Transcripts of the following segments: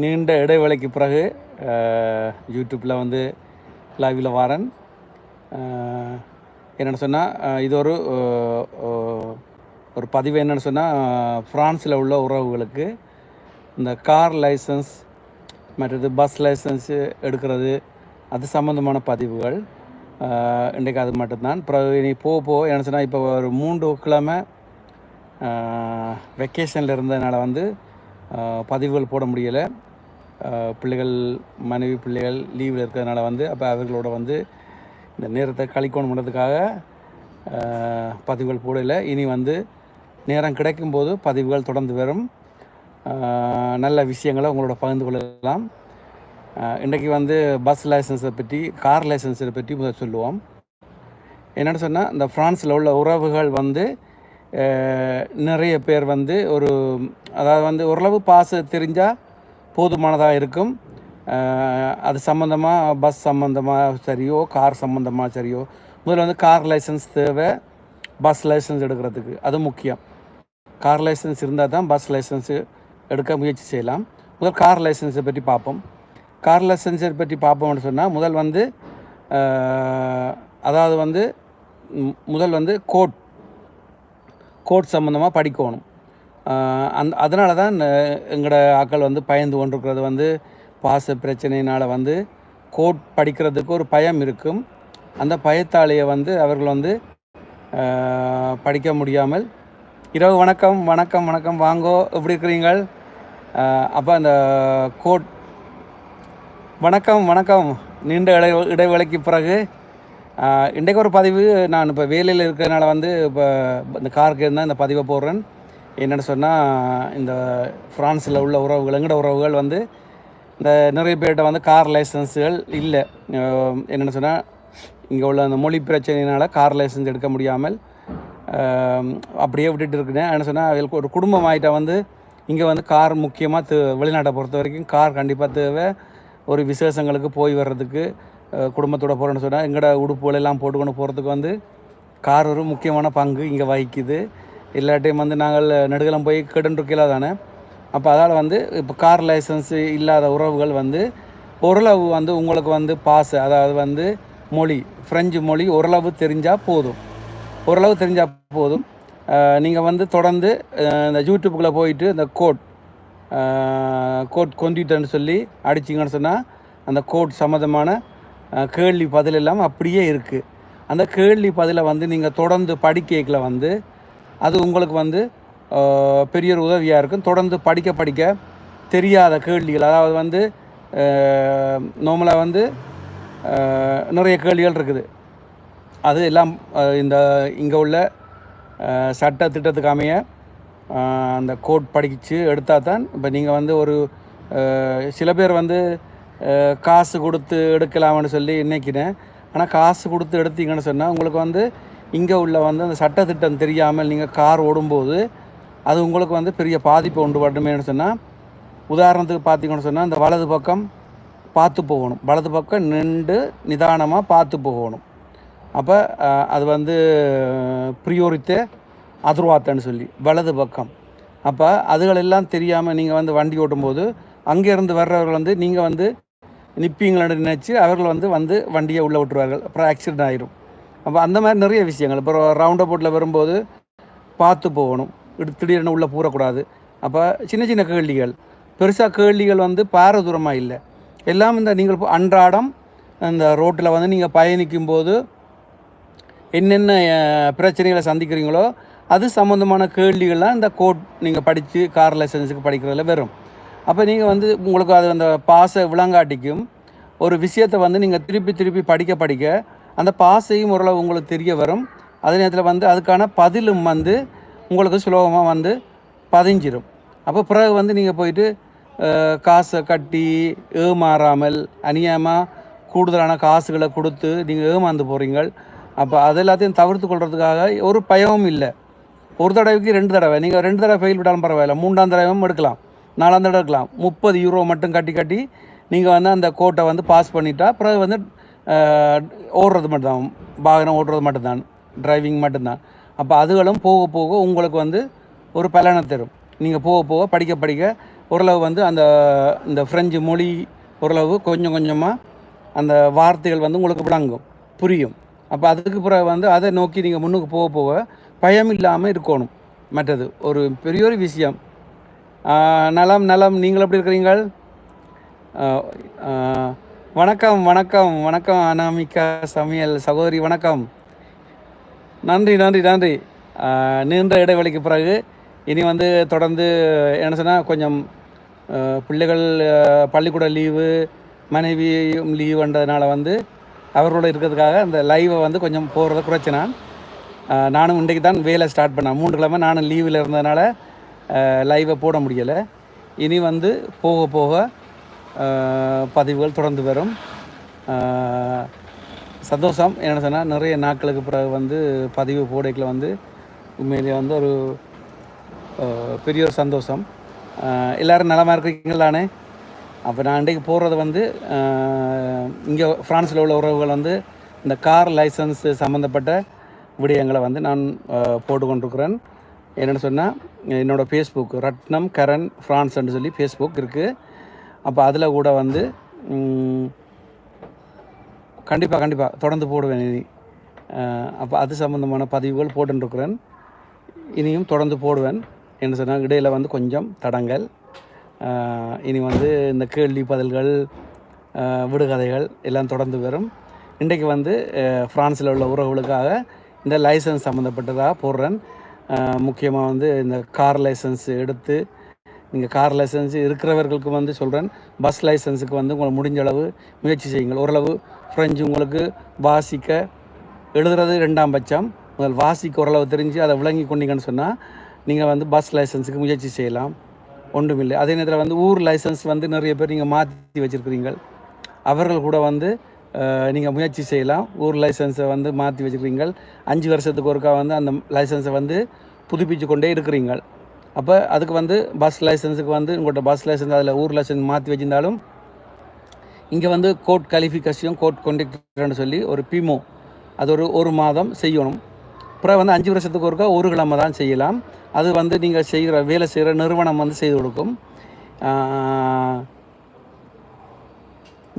நீண்ட இடைவேளைக்கு பிறகு யூடியூப்பில் வந்து லைவில் வாரன். என்னென்னு சொன்னால் இது ஒரு ஒரு பதிவு என்னென்னு சொன்னால் ஃப்ரான்ஸில் உள்ள உறவுகளுக்கு இந்த கார் லைசன்ஸ் மற்றது பஸ் லைசன்ஸு எடுக்கிறது அது சம்மந்தமான பதிவுகள். இன்றைக்கு அது மட்டும்தான். பிறகு இனி போக போக என்ன சொன்னால் இப்போ ஒரு மூன்று கிழமை வெக்கேஷனில் இருந்ததுனால வந்து பதிவுகள் போட முடியலை. பிள்ளைகள் மனைவி பிள்ளைகள் லீவில் இருக்கிறதுனால வந்து அப்போ அவர்களோட வந்து இந்த நேரத்தை கழிக்கணும் பண்ணுறதுக்காக பதிவுகள் போடலை. இனி வந்து நேரம் கிடைக்கும்போது பதிவுகள் தொடர்ந்து வரும். நல்ல விஷயங்களை உங்களோட பகிர்ந்து கொள்ளலாம். இன்றைக்கி வந்து பஸ் லைசன்ஸை பற்றி கார் லைசன்ஸை பற்றி முதல் சொல்லுவோம். என்னென்னு சொன்னால் இந்த ஃப்ரான்ஸில் உள்ள உறவுகள் வந்து நிறைய பேர் வந்து ஒரு அதாவது வந்து ஓரளவு பாச தெரிஞ்சால் போதுமானதாக இருக்கும். அது சம்மந்தமாக பஸ் சம்மந்தமாக சரியோ கார் சம்மந்தமாக சரியோ முதல்ல வந்து கார் லைசன்ஸ் தேவை பஸ் லைசன்ஸ் எடுக்கிறதுக்கு. அது முக்கியம். கார் லைசன்ஸ் இருந்தால் தான் பஸ் லைசன்ஸு எடுக்க முயற்சி செய்யலாம். முதல் கார் லைசன்ஸை பற்றி பார்ப்போம். கார் லைசன்ஸை பற்றி பார்ப்போம்னு சொன்னால் முதல் வந்து அதாவது வந்து முதல் வந்து கோட். கோட் சம்மந்தமாக படிக்கணும். அந் அதனால தான் எங்களோட ஆக்கள் வந்து பயந்து கொண்டிருக்கிறது வந்து பாச பிரச்சனையினால் வந்து கோட் படிக்கிறதுக்கு ஒரு பயம் இருக்கும். அந்த பயத்தாலேயே வந்து அவர்கள் வந்து படிக்க முடியாமல் இரவு வணக்கம் வணக்கம் வணக்கம் வாங்கோ எப்படி இருக்கிறீங்கள்? அப்போ அந்த கோட் வணக்கம் வணக்கம் நீண்ட இடை இடைவேளைக்கு பிறகு இன்றைக்கு ஒரு பதிவு. நான் இப்போ வேலையில் இருக்கிறதுனால வந்து இப்போ இந்த காருக்கு இருந்தால் இந்த பதிவை போடுறேன். என்னென்னு சொன்னால் இந்த ஃப்ரான்ஸில் உள்ள உறவுகள் எங்கட உறவுகள் வந்து இந்த நிறைய பேர்கிட்ட வந்து கார் லைசன்ஸுகள் இல்லை. என்னென்னு சொன்னால் இங்கே உள்ள அந்த மொழி பிரச்சனையினால் கார் லைசன்ஸ் எடுக்க முடியாமல் அப்படியே விட்டுட்டு இருக்கிறேன். என்ன சொன்னால் அவங்களுக்கு ஒரு குடும்பம் ஆகிட்ட வந்து இங்கே வந்து கார் முக்கியமாக தே வெளிநாட்டை பொறுத்த வரைக்கும் கார் கண்டிப்பாக தேவை. ஒரு விசேஷங்களுக்கு போய் வர்றதுக்கு குடும்பத்தோட போகிறேன்னு சொன்னால் எங்களோட உடுப்புகள் எல்லாம் போட்டுக்கொண்டு போகிறதுக்கு வந்து கார் ஒரு முக்கியமான பங்கு இங்கே வகிக்குது. இல்லாட்டையும் வந்து நாங்கள் நெடுகலம் போய் கெடுன்றிருக்கல தானே. அப்போ அதால் வந்து இப்போ கார் லைசன்ஸ் இல்லாத உறவுகள் வந்து ஓரளவு வந்து உங்களுக்கு வந்து பாஸ் அதாவது வந்து மொழி ஃப்ரெஞ்சு மொழி ஓரளவு தெரிஞ்சால் போதும். ஓரளவு தெரிஞ்சால் போதும். நீங்கள் வந்து தொடர்ந்து இந்த யூடியூப்புக்குள்ளே போயிட்டு இந்த கோட் கோட் கொண்டிட்டேன்னு சொல்லி அடிச்சிங்கன்னு சொன்னால் அந்த கோட் சம்மந்தமான கேள்வி பதில் எல்லாம் அப்படியே இருக்குது அந்த கேள்வி பதிலை வந்து நீங்கள் தொடர்ந்து படிக்கல வந்து அது உங்களுக்கு வந்து பெரிய ஒரு உதவியாக இருக்கும். தொடர்ந்து படிக்க படிக்க தெரியாத கேள்விகள் அதாவது வந்து நார்மலாக வந்து நிறைய கேள்விகள் இருக்குது. அது எல்லாம் இந்த இங்கே உள்ள சட்ட திட்டத்துக்கு அமைய அந்த கோட் படிச்சு எடுத்தால் தான் இப்போ நீங்கள் வந்து ஒரு சில பேர் வந்து காசு கொடுத்து எடுக்கலாம்னு சொல்லி நினைக்கிறேன். ஆனால் காசு கொடுத்து எடுத்தீங்கன்னு சொன்னால் உங்களுக்கு வந்து இங்கே உள்ள வந்து அந்த சட்டத்திட்டம் தெரியாமல் நீங்கள் கார் ஓடும்போது அது உங்களுக்கு வந்து பெரிய பாதிப்பு உண்டு பண்ணுமேனு சொன்னால் உதாரணத்துக்கு பார்த்தீங்கன்னு சொன்னால் இந்த வலது பக்கம் பார்த்து போகணும். வலது பக்கம் நின்று நிதானமாக பார்த்து போகணும். அப்போ அது வந்து ப்ரியோரித்தே அதுர்வாத்தன்னு சொல்லி வலது பக்கம். அப்போ அதுகளெல்லாம் தெரியாமல் நீங்கள் வந்து வண்டி ஓட்டும்போது அங்கேருந்து வர்றவர்கள் வந்து நீங்கள் வந்து நிற்பீங்களன்னு நினச்சி அவர்கள் வந்து வந்து வண்டியை உள்ளே விட்டுருவார்கள். அப்புறம் ஆக்சிடென்ட் ஆயிரும். அப்போ அந்த மாதிரி நிறைய விஷயங்கள். இப்போ ரவுண்ட் போட்டில் வரும்போது பார்த்து போகணும். திடீர்னு உள்ளே பூரக்கூடாது. அப்போ சின்ன சின்ன கேள்விகள். பெருசாக கேள்விகள் வந்து பாரதூரமாக இல்லை. எல்லாம் இந்த நீங்கள் அன்றாடம் அந்த ரோட்டில் வந்து நீங்கள் பயணிக்கும் போது என்னென்ன பிரச்சனைகளை சந்திக்கிறீங்களோ அது சம்மந்தமான கேள்விகள்லாம் இந்த கோட் நீங்கள் படித்து கார் லைசன்ஸுக்கு படிக்கிறதுல வரும். அப்போ நீங்கள் வந்து உங்களுக்கு அது அந்த பாசை விளங்காட்டிக்கும். ஒரு விஷயத்தை வந்து நீங்கள் திருப்பி திருப்பி படிக்க படிக்க அந்த பாசையும் ஓரளவு உங்களுக்கு தெரிய வரும். அதே நேரத்தில் வந்து அதுக்கான பதிலும் வந்து உங்களுக்கு சுலபமாக வந்து பதிஞ்சிடும் அப்போ பிறகு வந்து நீங்கள் போயிட்டு காசை கட்டி ஏமாறாமல் அநியாயமாக கூடுதலான காசுகளை கொடுத்து நீங்கள் ஏமாந்து போகிறீங்க அப்போ அது எல்லாத்தையும் தவிர்த்து கொள்கிறதுக்காக ஒரு பயமும் இல்லை. ஒரு தடவைக்கு ரெண்டு தடவை. நீங்கள் ரெண்டு தடவை ஃபெயில் விட்டாலும் பரவாயில்ல. மூன்றாம் தடவையும் எடுக்கலாம். நாலாம் தடவை இருக்கலாம் முப்பது யூரோ மட்டும் கட்டி கட்டி நீங்கள் வந்து அந்த கோட்டை வந்து பாஸ் பண்ணிட்டா பிறகு வந்து ஓடுறது மட்டும்தான். வாகனம் ஓட்டுறது மட்டும்தான். டிரைவிங் மட்டும்தான். அப்போ அதுகளும் போக போக உங்களுக்கு வந்து ஒரு பலனை தரும். நீங்கள் போக போக படிக்க படிக்க ஓரளவு வந்து அந்த இந்த ஃப்ரெஞ்சு மொழி ஓரளவு கொஞ்சம் கொஞ்சமாக அந்த வார்த்தைகள் வந்து உங்களுக்கு விளங்கும். புரியும். அப்போ அதுக்கு பிறகு வந்து அதை நோக்கி நீங்கள் முன்னுக்கு போக போக பயம் இல்லாமல் இருக்கணும். மற்றது ஒரு பெரிய ஒரு விஷயம். நலம் நலம். நீங்கள் எப்படி இருக்கிறீங்கள் வணக்கம் வணக்கம் வணக்கம் அனாமிகா சமையல் சகோதரி வணக்கம். நன்றி நன்றி நன்றி. நீண்ட இடைவெளிக்கு பிறகு இனி வந்து தொடர்ந்து என்ன சொன்னால் கொஞ்சம் பிள்ளைகள் பள்ளிக்கூட லீவு மனைவியும் லீவுன்றதுனால வந்து அவர்களோட இருக்கிறதுக்காக அந்த லைவை வந்து கொஞ்சம் போகிறத குறைச்சி நான் நானும் இன்றைக்கு தான் வேலை ஸ்டார்ட் பண்ணேன். மூன்று கிழமை நானும் லீவில் இருந்ததுனால லைவை போட முடியலை. இனி வந்து போக போக பதிவுகள் தொடர்ந்து வரும். சந்தோஷம். என்ன சொன்னால் நிறைய நாட்களுக்கு பிறகு வந்து பதிவு போடைக்கில் வந்து உண்மையிலே வந்து ஒரு பெரிய ஒரு சந்தோஷம். எல்லோரும் எல்லாரும் நலமாக இருக்கிறீங்களானே அப்போ நான் இன்றைக்கு போகிறது வந்து இங்கே ஃப்ரான்ஸில் உள்ள உறவுகள் வந்து இந்த கார் லைசன்ஸ் சம்மந்தப்பட்ட விடயங்களை வந்து நான் போட்டுக்கொண்டிருக்கிறேன். என்னென்னு சொன்னால் என்னோடய ஃபேஸ்புக் ரத்னம் கரண் ஃப்ரான்ஸ்ன்னு சொல்லி ஃபேஸ்புக் இருக்குது அப்போ அதில் கூட வந்து கண்டிப்பாக கண்டிப்பாக தொடர்ந்து போடுவேன் இனி. அப்போ அது சம்மந்தமான பதிவுகள் போட்டுருக்கிறேன் இனியும் தொடர்ந்து போடுவேன். என்ன சொன்னால் இடையில் வந்து கொஞ்சம் தடங்கள். இனி வந்து இந்த கேள்வி பதில்கள் விடுகதைகள் எல்லாம் தொடர்ந்து வரும். இன்றைக்கு வந்து ஃப்ரான்ஸில் உள்ள உறவுகளுக்காக இந்த லைசன்ஸ் சம்மந்தப்பட்டதாக போடுறேன். முக்கியமாக வந்து இந்த கார் லைசன்ஸ் எடுத்து நீங்கள் கார் லைசன்ஸ் இருக்கிறவர்களுக்கு வந்து சொல்கிறேன் பஸ் லைசன்ஸுக்கு வந்து உங்களை முடிஞ்ச அளவு முயற்சி செய்யுங்கள். ஓரளவு ஃப்ரெஞ்சு உங்களுக்கு வாசிக்க எழுதுறது ரெண்டாம் பட்சம். முதல் வாசிக்க ஓரளவு தெரிஞ்சு அதை விளங்கி கொண்டீங்கன்னு சொன்னால் நீங்கள் வந்து பஸ் லைசன்ஸுக்கு முயற்சி செய்யலாம். ஒன்றுமில்லை. அதே நேரத்தில் வந்து ஊர் லைசன்ஸ் வந்து நிறைய பேர் நீங்கள் மாற்றி வச்சுருக்கிறீங்க அவர்கள் கூட வந்து நீங்கள் முயற்சி செய்யலாம். ஊர் லைசன்ஸை வந்து மாற்றி வச்சுருக்கிறீங்க அஞ்சு வருஷத்துக்கு ஒருக்கா வந்து அந்த லைசன்ஸை வந்து புதுப்பிச்சு கொண்டே இருக்கிறீங்க அப்போ அதுக்கு வந்து பஸ் லைசன்ஸுக்கு வந்து உங்கள்கிட்ட பஸ் லைசன்ஸ் அதில் ஊர் லைசன்ஸ் மாற்றி வச்சிருந்தாலும் இங்கே வந்து கோர்ட் குவாலிஃபிகேஷன் கோர்ட் கொண்டக்டர்னு சொல்லி ஒரு பிமோ அது ஒரு ஒரு மாதம் செய்யணும். அப்புறம் வந்து அஞ்சு வருஷத்துக்கு ஒருக்கா ஒரு கிழமை தான் செய்யலாம். அது வந்து நீங்கள் செய்கிற வேலை செய்கிற நிறுவனம் வந்து செய்து கொடுக்கும்.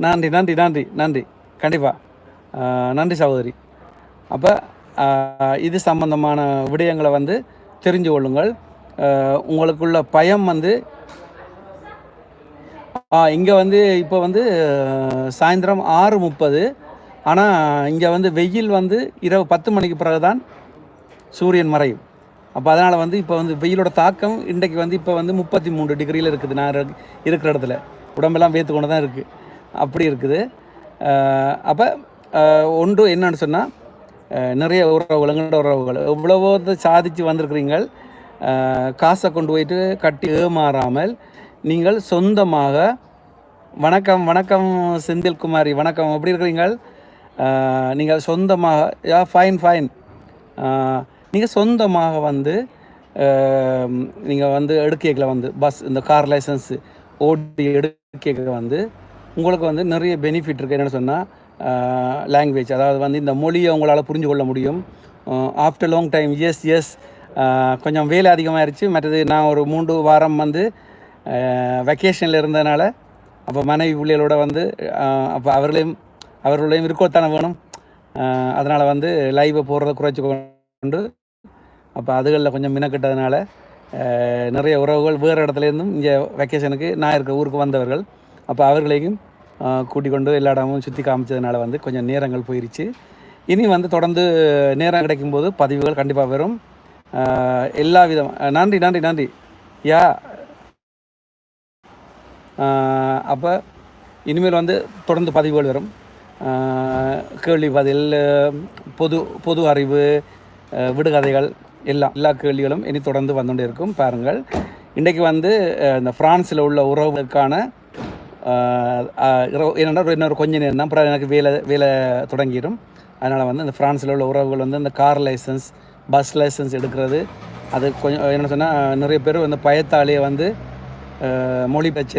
நன்றி நன்றி நன்றி நன்றி. கண்டிப்பாக நன்றி சகோதரி. அப்போ இது சம்பந்தமான விடயங்களை வந்து தெரிஞ்சு கொள்ளுங்கள். உங்களுக்குள்ள பயம் வந்து இங்கே வந்து இப்போ வந்து சாயந்தரம் ஆறு முப்பது. ஆனால் இங்கே வந்து வெயில் வந்து இரவு பத்து மணிக்கு பிறகு தான் சூரியன் மறையும். அப்போ அதனால் வந்து இப்போ வந்து வெயிலோட தாக்கம் இன்றைக்கு வந்து இப்போ வந்து முப்பத்தி மூணு டிகிரியில் இருக்குது. நான் இருக்கிற இடத்துல. உடம்பெல்லாம் வேத்து கொண்டு தான் இருக்குது அப்படி இருக்குது. அப்போ ஒன்று என்னன்னு சொன்னால் நிறைய உறவுகள் எங்களோட உறவுகள் எவ்வளவோ சாதித்து வந்திருக்கிறீங்க காசை கொண்டு போயிட்டு கட்டி ஏமாறாமல் நீங்கள் சொந்தமாக வணக்கம் வணக்கம் செந்தில்குமாரி வணக்கம் எப்படி இருக்கிறீங்கள்? நீங்கள் சொந்தமாக யா ஃபைன் ஃபைன் நீங்கள் சொந்தமாக வந்து நீங்கள் வந்து எடுக்கல வந்து பஸ் இந்த கார் லைசன்ஸு ஓட்டி எடுக்க வந்து உங்களுக்கு வந்து நிறைய பெனிஃபிட் இருக்குது என்னென்னு சொன்னால் லாங்குவேஜ் அதாவது வந்து இந்த மொழியை உங்களால் புரிஞ்சு கொள்ள முடியும். After long time yes yes கொஞ்சம் வேலை அதிகமாகிருச்சு மற்றது நான் ஒரு மூன்று வாரம் வந்து வெக்கேஷனில் இருந்ததுனால அப்போ மனைவி பிள்ளைகளோட வந்து அப்போ அவர்களையும் அவர்களையும் இருக்கத்தானே வேணும். அதனால் வந்து லைவை போடுறத குறைச்சி கொண்டு அப்போ அதுகளில் கொஞ்சம் மினக்கிட்டதுனால நிறைய உறவுகள் வேறு இடத்துலேருந்தும் இங்கே வெக்கேஷனுக்கு நான் இருக்க ஊருக்கு வந்தவர்கள் அப்போ அவர்களையும் கூட்டிக் கொண்டு எல்லா இடமும் சுற்றி காமிச்சதுனால வந்து கொஞ்சம் நேரங்கள் போயிருச்சு. இனி வந்து தொடர்ந்து நேரம் கிடைக்கும்போது பதிவுகள் கண்டிப்பாக வரும். எல்லா விதம் நன்றி நன்றி நன்றி. யா. அப்போ இனிமேல் வந்து தொடர்ந்து பதிவுகள் வரும். கேள்வி பதில் பொது பொது அறிவு விடுகதைகள் எல்லாம் எல்லா கேள்விகளும் இனி தொடர்ந்து வந்துகிட்டே இருக்கும். பாருங்கள். இன்றைக்கு வந்து இந்த ஃப்ரான்ஸில் உள்ள உறவுகளுக்கான என்னென்னா இன்னொரு கொஞ்ச நேரம் தான். அப்புறம் எனக்கு வேலை வேலை தொடங்கிடும். அதனால் வந்து இந்த ஃப்ரான்ஸில் உள்ள உறவுகள் வந்து இந்த கார் லைசன்ஸ் பஸ் லைசன்ஸ் எடுக்கிறது அது கொஞ்சம் என்ன சொன்னால் நிறைய பேர் வந்து பயத்தாலேயே வந்து மொழி பிரச்சனை